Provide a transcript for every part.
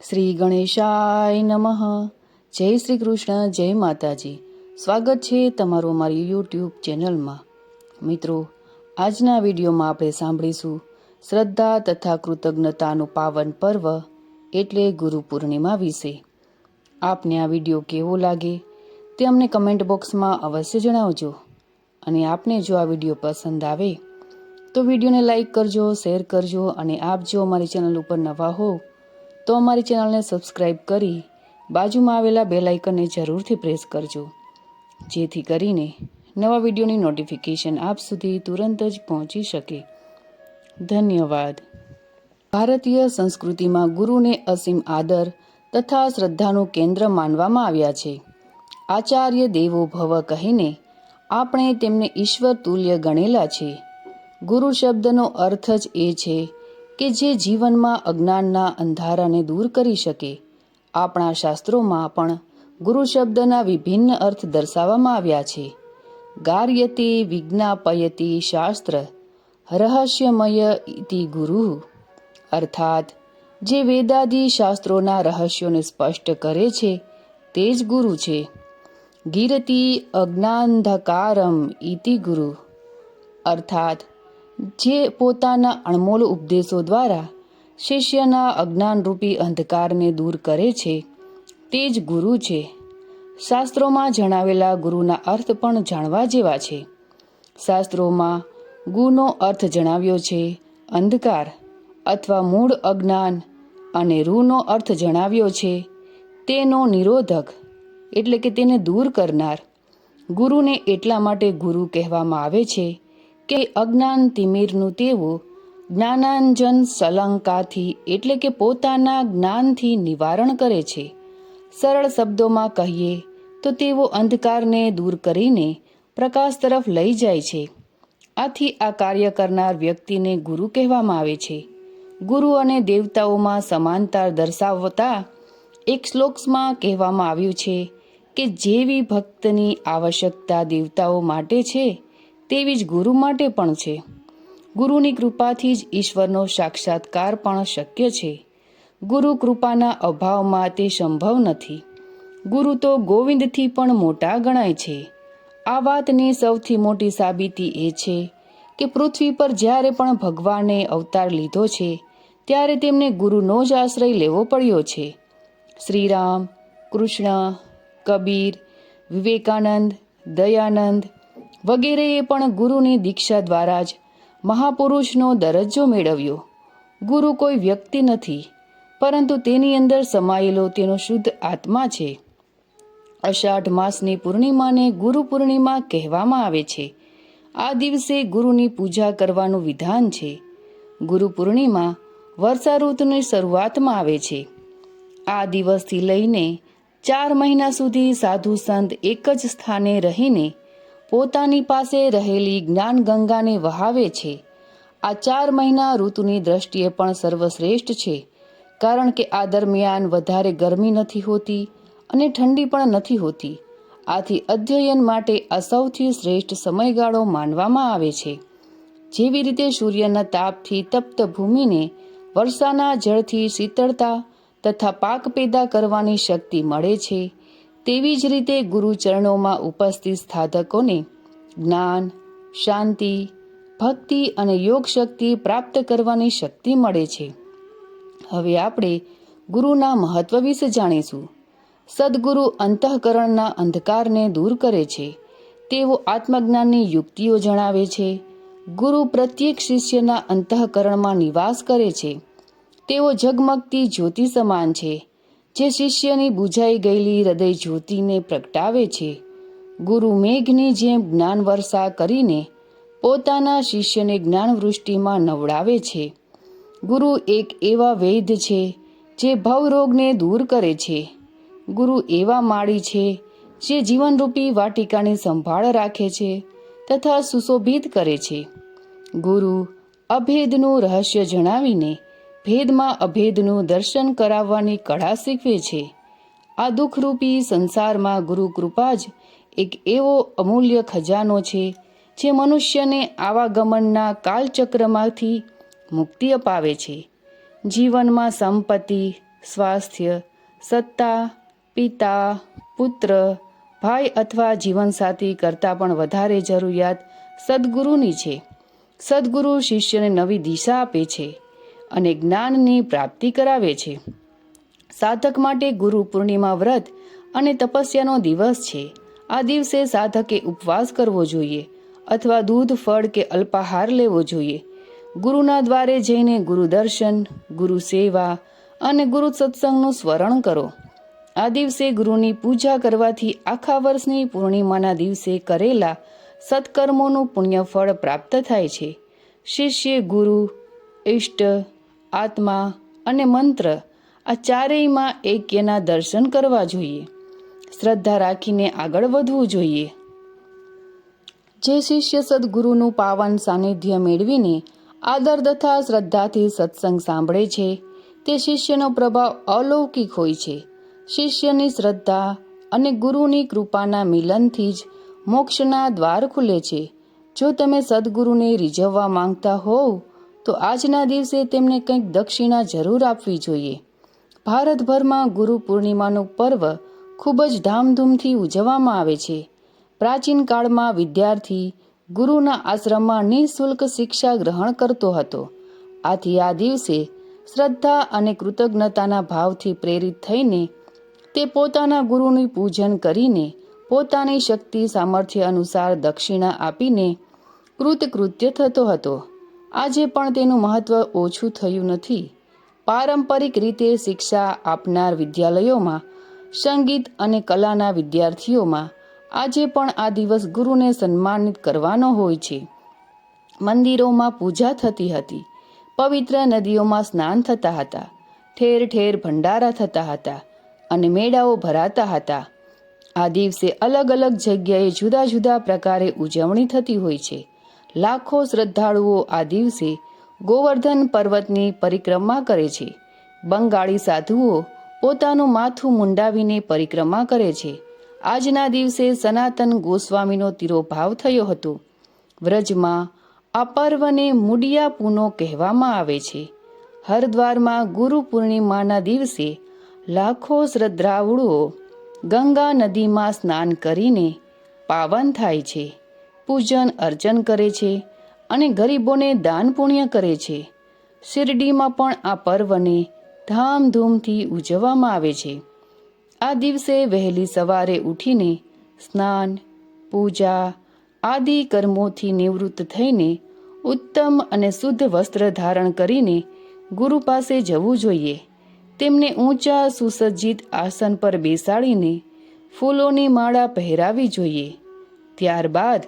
શ્રી ગણેશાય નમઃ. જય શ્રી કૃષ્ણ, જય માતાજી. સ્વાગત છે તમારું અમારી યુટ્યુબ ચેનલમાં. મિત્રો, આજના વિડીયોમાં આપણે સાંભળીશું શ્રદ્ધા તથા કૃતજ્ઞતાનું પાવન પર્વ એટલે ગુરુ પૂર્ણિમા વિશે. આપને આ વીડિયો કેવો લાગે તે અમને કમેન્ટ બોક્સમાં અવશ્ય જણાવજો. અને આપને જો આ વીડિયો પસંદ આવે, તો વિડીયોને લાઈક કરજો, શેર કરજો અને આપ જો અમારી ચેનલ ઉપર નવા હો તો અમારી ચેનલને સબસ્ક્રાઈબ કરી બાજુમાં આવેલા બે લાઇકનને જરૂરથી પ્રેસ કરજો. જેથી કરીને નવા વિડીયોની નોટિફિકેશન આપ સુધી તુરંત જ પહોંચી શકે. ધન્યવાદ. ભારતીય સંસ્કૃતિમાં ગુરુને અસીમ આદર તથા શ્રદ્ધાનું કેન્દ્ર માનવામાં આવ્યા છે. આચાર્ય દેવો ભવ કહીને, આપણે તેમને ઈશ્વર તુલ્ય ગણેલા છે. ગુરુ શબ્દનો અર્થ જ એ છે કે જે જીવનમાં અજ્ઞાનના અંધારાને દૂર કરી શકે. આપણા શાસ્ત્રોમાં પણ ગુરુ શબ્દના વિભિન્ન અર્થ દર્શાવવામાં આવ્યા છે. ગાર્યતિ વિજ્ઞાપયતિ શાસ્ત્ર, રહસ્યમય ઇતિ ગુરુ. અર્થાત, જે વેદાદી શાસ્ત્રોના રહસ્યોને સ્પષ્ટ કરે છે, તે જ ગુરુ છે. ગીરતી અજ્ઞાંધકારમ ઇતિ ગુરુ. અર્થાત જે પોતાના અણમોલ ઉપદેશો દ્વારા શિષ્યના અજ્ઞાનરૂપી અંધકારને દૂર કરે છે, તે જ ગુરુ છે. શાસ્ત્રોમાં જણાવેલા ગુરુના અર્થ પણ જાણવા જેવા છે. શાસ્ત્રોમાં ગુનો અર્થ જણાવ્યો છે, અંધકાર અથવા મૂળ અજ્ઞાન અને રૂનો અર્થ જણાવ્યો છે. તેનો નિરોધક એટલે કે તેને દૂર કરનાર ગુરુને એટલા માટે ગુરુ કહેવામાં આવે છે કે અજ્ઞાન તિમિરનું તેઓ જ્ઞાનાંજન સલંકાથી એટલે કે પોતાના જ્ઞાનથી નિવારણ કરે છે. સરળ શબ્દોમાં કહીએ તો તેઓ અંધકારને દૂર કરીને પ્રકાશ તરફ લઈ જાય છે. આથી આ કાર્ય કરનાર વ્યક્તિને ગુરુ કહેવામાં આવે છે. ગુરુ અને દેવતાઓમાં સમાનતા દર્શાવતા એક શ્લોકમાં કહેવામાં આવ્યું છે કે જેવી ભક્તની આવશ્યકતા દેવતાઓ માટે છે તેવી જ ગુરુ માટે પણ છે. ગુરુની કૃપાથી જ ઈશ્વરનો સાક્ષાત્કાર પણ શક્ય છે. ગુરુ કૃપાના અભાવમાં તે સંભવ નથી. ગુરુ તો ગોવિંદથી પણ મોટા ગણાય છે. આ વાતની સૌથી મોટી સાબિતી એ છે કે પૃથ્વી પર જ્યારે પણ ભગવાને અવતાર લીધો છે, ત્યારે તેમને ગુરુનો જ આશ્રય લેવો પડ્યો છે. શ્રીરામ, કૃષ્ણ, કબીર, વિવેકાનંદ, દયાનંદ વગેરેએ પણ ગુરુની દીક્ષા દ્વારા જ મહાપુરુષનો દરજ્જો મેળવ્યો. ગુરુ કોઈ વ્યક્તિ નથી, પરંતુ તેની અંદર સમાયેલો તેનો શુદ્ધ આત્મા છે. અષાઢ માસની પૂર્ણિમાને ગુરુ પૂર્ણિમા કહેવામાં આવે છે. આ દિવસે ગુરુની પૂજા કરવાનું વિધાન છે. ગુરુ પૂર્ણિમા વર્ષા ઋતુની શરૂઆતમાં આવે છે. આ દિવસથી લઈને ચાર મહિના સુધી સાધુ સંત એક જ સ્થાને રહીને પોતાની પાસે રહેલી જ્ઞાન ગંગાને વહાવે છે. આ ચાર મહિના ઋતુની દ્રષ્ટિએ પણ સર્વશ્રેષ્ઠ છે, કારણ કે આ દરમિયાન વધારે ગરમી નથી હોતી અને ઠંડી પણ નથી હોતી. આથી અધ્યયન માટે આ સૌથી શ્રેષ્ઠ સમયગાળો માનવામાં આવે છે. જેવી રીતે સૂર્યના તાપથી તપ્ત ભૂમિને વર્ષાના જળથી શીતળતા તથા પાક પેદા કરવાની શક્તિ મળે છે તેવી જ રીતે ગુરુચરણોમાં ઉપસ્થિત સાધકોને જ્ઞાન, શાંતિ, ભક્તિ અને યોગ શક્તિ પ્રાપ્ત કરવાની શક્તિ મળે છે. હવે આપણે ગુરુના મહત્વ વિશે જાણીશું. સદગુરુ અંતઃકરણના અંધકારને દૂર કરે છે. તેઓ આત્મજ્ઞાનની યુક્તિઓ જણાવે છે. ગુરુ પ્રત્યેક શિષ્યના અંતઃકરણમાં નિવાસ કરે છે. તેઓ ઝગમગતી જ્યોતિ સમાન છે. જે શિષ્યની બુઝાઈ ગયેલી હૃદય જ્યોતિને પ્રગટાવે છે, ગુરુ મેઘની જેમ જ્ઞાન વર્ષા કરીને પોતાના શિષ્યને જ્ઞાનવૃષ્ટિમાં નવડાવે છે. ગુરુ એક એવા વૈદ છે, જે ભવરોગને દૂર કરે છે. ગુરુ એવા માળી છે, જે જીવનરૂપી વાટિકાની સંભાળ રાખે છે તથા સુશોભિત કરે છે. ગુરુ અભેદનું રહસ્ય જણાવીને ભેદમાં અભેદનું દર્શન કરાવવાની કળા શીખવે છે. આ દુઃખરૂપી સંસારમાં ગુરુ કૃપા જ એક એવો અમૂલ્ય ખજાનો છે, જે મનુષ્યને આવાગમનના કાલચક્રમાંથી મુક્તિ અપાવે છે. જીવનમાં સંપત્તિ, સ્વાસ્થ્ય, સત્તા, પિતા, પુત્ર, ભાઈ અથવા જીવનસાથી કરતાં પણ વધારે જરૂરિયાત સદગુરુની છે. સદગુરુ શિષ્યને નવી દિશા આપે છે. અને જ્ઞાનની પ્રાપ્તિ કરાવે છે. સાધક માટે ગુરુ પૂર્ણિમા વ્રત અને તપસ્યાનો દિવસ છે. આ દિવસે સાધકે ઉપવાસ કરવો જોઈએ અથવા દૂધ, ફળ કે અલ્પાહાર લેવો જોઈએ. ગુરુના દ્વારે જઈને ગુરુ દર્શન, ગુરુ સેવા અને ગુરુ સત્સંગનું સ્મરણ કરો. આ દિવસે ગુરુની પૂજા કરવાથી આખા વર્ષની પૂર્ણિમાના દિવસે કરેલા સત્કર્મોનું પુણ્યફળ પ્રાપ્ત થાય છે. શિષ્ય ગુરુ ઇષ્ટ આત્મા અને મંત્ર આ ચારેયમાં એક્યના દર્શન કરવા જોઈએ. શ્રદ્ધા રાખીને આગળ વધવું જોઈએ. જે શિષ્ય સદગુરુનું પાવન સાનિધ્ય મેળવીને આદર તથા શ્રદ્ધાથી સત્સંગ સાંભળે છે, તે શિષ્યનો પ્રભાવ અલૌકિક હોય છે. શિષ્યની શ્રદ્ધા અને ગુરુની કૃપાના મિલનથી જ મોક્ષના દ્વાર ખુલે છે. જો તમે સદગુરુને રીઝવવા માંગતા હોવ તો આજના દિવસે તેમને કંઈક દક્ષિણા જરૂર આપવી જોઈએ. ભારતભરમાં ગુરુ પૂર્ણિમાનું પર્વ ખૂબ જ ધામધૂમથી ઉજવવામાં આવે છે. પ્રાચીન કાળમાં વિદ્યાર્થી ગુરુના આશ્રમમાં નિઃશુલ્ક શિક્ષા ગ્રહણ કરતો હતો. આથી આ દિવસે શ્રદ્ધા અને કૃતજ્ઞતાના ભાવથી પ્રેરિત થઈને તે પોતાના ગુરુનું પૂજન કરીને પોતાની શક્તિ સામર્થ્ય અનુસાર દક્ષિણા આપીને કૃતકૃત્ય થતો હતો. આજે પણ તેનું મહત્વ ઓછું થયું નથી. પારંપરિક રીતે શિક્ષા આપનાર વિદ્યાલયોમાં, સંગીત અને કલાના વિદ્યાર્થીઓમાં આજે પણ આ દિવસ ગુરુને સન્માનિત કરવાનો હોય છે. મંદિરોમાં પૂજા થતી હતી. પવિત્ર નદીઓમાં સ્નાન થતા હતા. ઠેર ઠેર ભંડારા થતા હતા અને મેળાઓ ભરાતા હતા. આ દિવસે અલગ અલગ જગ્યાએ જુદા જુદા પ્રકારે ઉજવણી થતી હોય છે. લાખો શ્રદ્ધાળુઓ આ દિવસે ગોવર્ધન પર્વતની પરિક્રમા કરે છે. બંગાળી સાધુઓ પોતાનું માથું મુંડાવીને પરિક્રમા કરે છે. આજના દિવસે સનાતન ગોસ્વામીનો તિરોભાવ થયો હતો. વ્રજમાં આ પર્વને મુડિયા પૂનો કહેવામાં આવે છે. હરદ્વારમાં ગુરુ પૂર્ણિમાના દિવસે લાખો શ્રદ્ધાળુઓ ગંગા નદીમાં સ્નાન કરીને પાવન થાય છે. પૂજન, અર્ચન કરે છે અને ગરીબોને દાન પુણ્ય કરે છે. શિરડીમાં પણ આ પર્વને ધામધૂમથી ઉજવવામાં આવે છે. આ દિવસે વહેલી સવારે ઉઠીને સ્નાન, પૂજા આદિ કર્મોથી નિવૃત્ત થઈને ઉત્તમ અને શુદ્ધ વસ્ત્ર ધારણ કરીને ગુરુ પાસે જવું જોઈએ. તેમને ઊંચા સુસજ્જિત આસન પર બેસાડીને ફૂલોની માળા પહેરાવી જોઈએ. ત્યારબાદ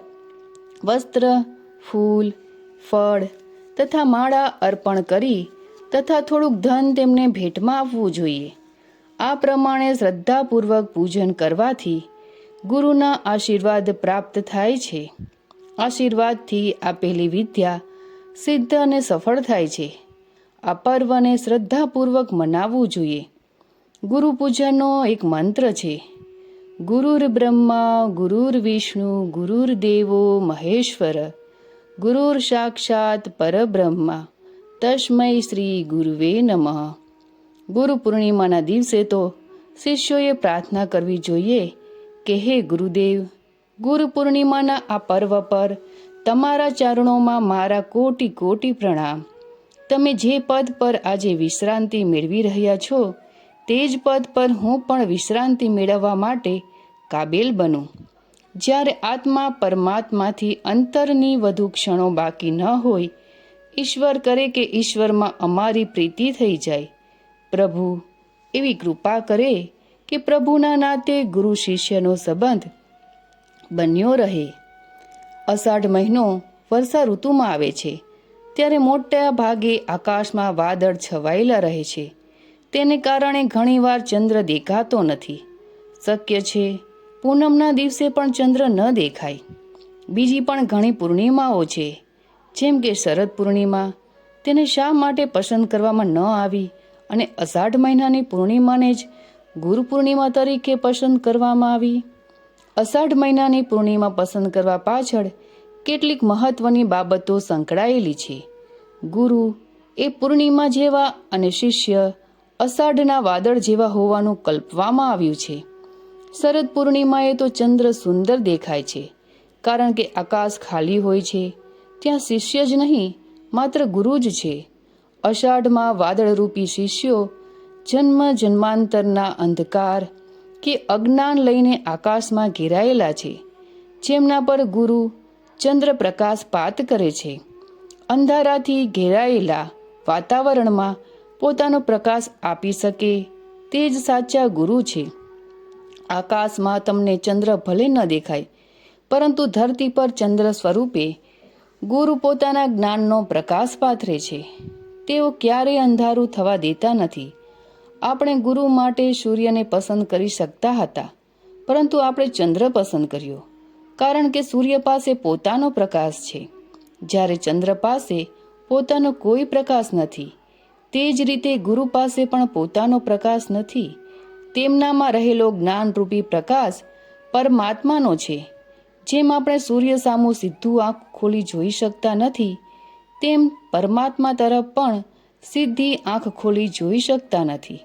વસ્ત્ર, ફૂલ, ફળ તથા માળા અર્પણ કરી તથા થોડુંક ધન તેમને ભેટમાં આપવું જોઈએ. આ પ્રમાણે શ્રદ્ધાપૂર્વક પૂજન કરવાથી ગુરુના આશીર્વાદ પ્રાપ્ત થાય છે. આશીર્વાદથી આપેલી વિદ્યા સિદ્ધ અને સફળ થાય છે. આ પર્વને શ્રદ્ધાપૂર્વક મનાવવું જોઈએ. ગુરુ પૂજનનો એક મંત્ર છે. ગુરુર બ્રહ્મા ગુરુર વિષ્ણુ ગુરુર દેવો મહેશ્વર ગુરુર સાક્ષાત પરબ્રહ્મા તસ્મય શ્રી ગુરુવે નમઃ ગુરુ પૂર્ણિમાના દિવસે તો શિષ્યોએ પ્રાર્થના કરવી જોઈએ કે હે ગુરુદેવ ગુરુ પૂર્ણિમાના આ પર્વ પર તમારા ચરણોમાં મારા કોટી કોટી પ્રણામ. તમે જે પદ પર આજે વિશ્રાંતિ મેળવી રહ્યા છો તે જ પદ પર હું પણ વિશ્રાંતિ મેળવવા માટે કાબેલ બનું. જ્યારે આત્મા પરમાત્માથી અંતરની વધુ ક્ષણો બાકી ન હોય, ઈશ્વર કરે કે ઈશ્વરમાં અમારી પ્રીતિ થઈ જાય. પ્રભુ, એવી કૃપા કરે કે પ્રભુના નાતે ગુરુ શિષ્યનો સંબંધ બન્યો રહે. અષાઢ મહિનો વર્ષા ઋતુમાં આવે છે, ત્યારે મોટા ભાગે આકાશમાં વાદળ છવાયેલા રહે છે. તેને કારણે ઘણીવાર ચંદ્ર દેખાતો નથી. શક્ય છે, પૂનમના દિવસે પણ ચંદ્ર ન દેખાય. બીજી પણ ઘણી પૂર્ણિમાઓ છે. જેમ કે શરદ પૂર્ણિમા, તેને શા માટે પસંદ કરવામાં ન આવી અને અષાઢ મહિનાની પૂર્ણિમાને જ ગુરુ પૂર્ણિમા તરીકે પસંદ કરવામાં આવી? અષાઢ મહિનાની પૂર્ણિમા પસંદ કરવા પાછળ કેટલીક મહત્વની બાબતો સંકળાયેલી છે. ગુરુ એ પૂર્ણિમા જેવા અને શિષ્ય અષાઢના વાદળ જેવા હોવાનું કલ્પવામાં આવ્યું છે. શરદ પૂર્ણિમાએ તો ચંદ્ર સુંદર દેખાય છે, કારણ કે આકાશ ખાલી હોય છે, ત્યાં શિષ્ય જ નહીં, માત્ર ગુરુ જ છે. અષાઢમાં વાદળરૂપી શિષ્યો જન્મ જન્માંતરના અંધકાર કે અજ્ઞાન લઈને આકાશમાં ઘેરાયેલા છે, જેમના પર ગુરુ ચંદ્ર પ્રકાશ પાત કરે છે. અંધારાથી ઘેરાયેલા વાતાવરણમાં પોતાનો પ્રકાશ આપી શકે તે જ સાચા ગુરુ છે. આકાશમાં તમને ચંદ્ર ભલે ન દેખાય, પરંતુ ધરતી પર ચંદ્ર સ્વરૂપે ગુરુ પોતાના જ્ઞાનનો પ્રકાશ પાથરે છે. તેઓ ક્યારેય અંધારું થવા દેતા નથી. આપણે ગુરુ માટે સૂર્યને પસંદ કરી શકતા હતા, પરંતુ આપણે ચંદ્ર પસંદ કર્યો, કારણ કે સૂર્ય પાસે પોતાનો પ્રકાશ છે. જ્યારે ચંદ્ર પાસે પોતાનો કોઈ પ્રકાશ નથી તે જ રીતે ગુરુ પાસે પણ પોતાનો પ્રકાશ નથી. તેમનામાં રહેલો જ્ઞાનરૂપી પ્રકાશ પરમાત્માનો છે. જેમ આપણે સૂર્ય સામું સીધું આંખ ખોલી જોઈ શકતા નથી, તેમ પરમાત્મા તરફ પણ સીધી આંખ ખોલી જોઈ શકતા નથી.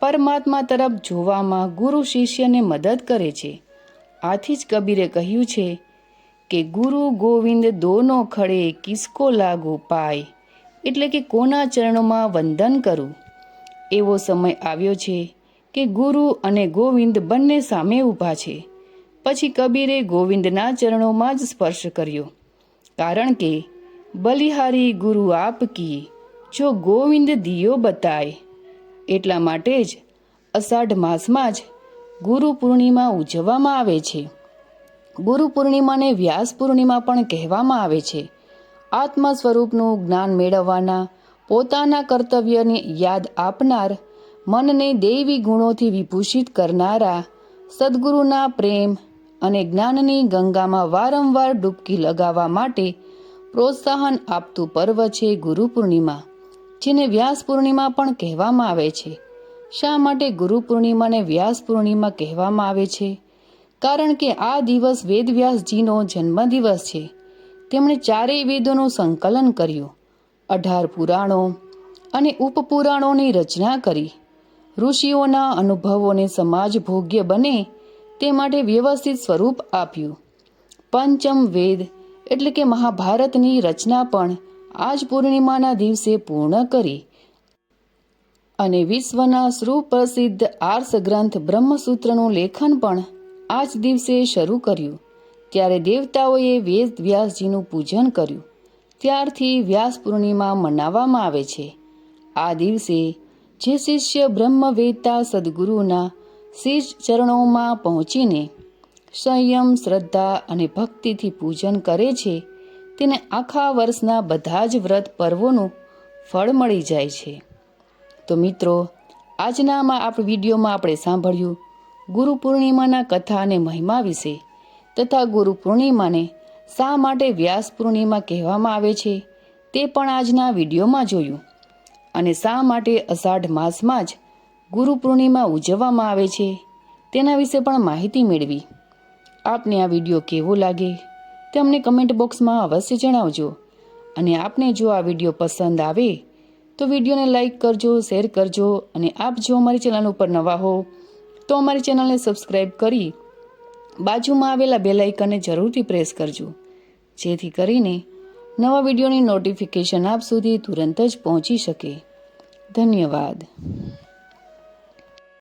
પરમાત્મા તરફ જોવામાં ગુરુ શિષ્યને મદદ કરે છે. આથી જ કબીરે કહ્યું છે કે, ગુરુ ગોવિંદ દોનો ખડે કિસકો લાગુ પાય. એટલે કે કોના ચરણોમાં વંદન કરું? એવો સમય આવ્યો છે કે ગુરુ અને ગોવિંદ બંને સામે ઊભા છે. પછી કબીરે ગોવિંદના ચરણોમાં જ સ્પર્શ કર્યો. કારણ કે, બલિહારી ગુરુ આપ કી, જો ગોવિંદ દિયો બતાય. એટલા માટે જ અષાઢ માસમાં જ ગુરુ પૂર્ણિમા ઉજવવામાં આવે છે. ગુરુ પૂર્ણિમાને વ્યાસ પૂર્ણિમા પણ કહેવામાં આવે છે. આત્મા સ્વરૂપનું જ્ઞાન મેળવવાના, પોતાના કર્તવ્યને યાદ આપનાર, મનને દૈવી ગુણોથી વિભૂષિત કરનારા, સદગુરુના પ્રેમ અને જ્ઞાનની ગંગામાં વારંવાર ડૂબકી લગાવવા માટે પ્રોત્સાહન આપતું પર્વ છે ગુરુ પૂર્ણિમા, જેને વ્યાસ પૂર્ણિમા પણ કહેવામાં આવે છે. શા માટે ગુરુ પૂર્ણિમાને વ્યાસ પૂર્ણિમા કહેવામાં આવે છે? કારણ કે આ દિવસ વેદવ્યાસજીનો જન્મદિવસ છે. તેમણે ચારેય વેદોનું સંકલન કર્યું. અઢાર પુરાણો અને ઉપપુરાણોની રચના કરી. ઋષિઓના અનુભવોને સમાજ ભોગ્ય બને તે માટે વ્યવસ્થિત સ્વરૂપ આપ્યું. પંચમ વેદ એટલે કે મહાભારતની રચના પણ આજ પૂર્ણિમાના દિવસે પૂર્ણ કરી. અને વિશ્વના સુપ્રસિદ્ધ આર્ષ ગ્રંથ બ્રહ્મસૂત્રનું લેખન પણ આજ દિવસે શરૂ કર્યું. ત્યારે દેવતાઓએ વેદ વ્યાસજીનું પૂજન કર્યું. ત્યારથી વ્યાસ પૂર્ણિમા મનાવવામાં આવે છે. આ દિવસે જે શિષ્ય બ્રહ્મ વેદતા સદગુરુના શિષ ચરણોમાં પહોંચીને સંયમ, શ્રદ્ધા અને ભક્તિથી પૂજન કરે છે, તેને આખા વર્ષના બધા જ વ્રત પર્વોનું ફળ મળી જાય છે. તો મિત્રો આજનામાં આપ વિડીયોમાં આપણે સાંભળ્યું ગુરુ પૂર્ણિમાના કથા અને મહિમા વિશે. તથા ગુરુ પૂર્ણિમાને શા માટે વ્યાસ પૂર્ણિમા કહેવામાં આવે છે તે પણ આજના વિડીયોમાં જોયું. અને શા માટે અષાઢ માસમાં જ ગુરુ પૂર્ણિમા ઉજવવામાં આવે છે તેના વિશે પણ માહિતી મેળવી. આપને આ વીડિયો કેવો લાગે તે અમને કમેન્ટ બોક્સમાં અવશ્ય જણાવજો. અને આપને જો આ વીડિયો પસંદ આવે તો વિડીયોને લાઈક કરજો, શેર કરજો અને આપ જો અમારી ચેનલ ઉપર નવા હો તો અમારી ચેનલને સબસ્ક્રાઈબ કરી બાજુમાં આવેલા બેલ આઇકનને જરૂરથી પ્રેસ કરજો. જેથી કરીને નવા વિડીયોની નોટિફિકેશન આપ સુધી તુરંત જ પહોંચી શકે. ધન્યવાદ.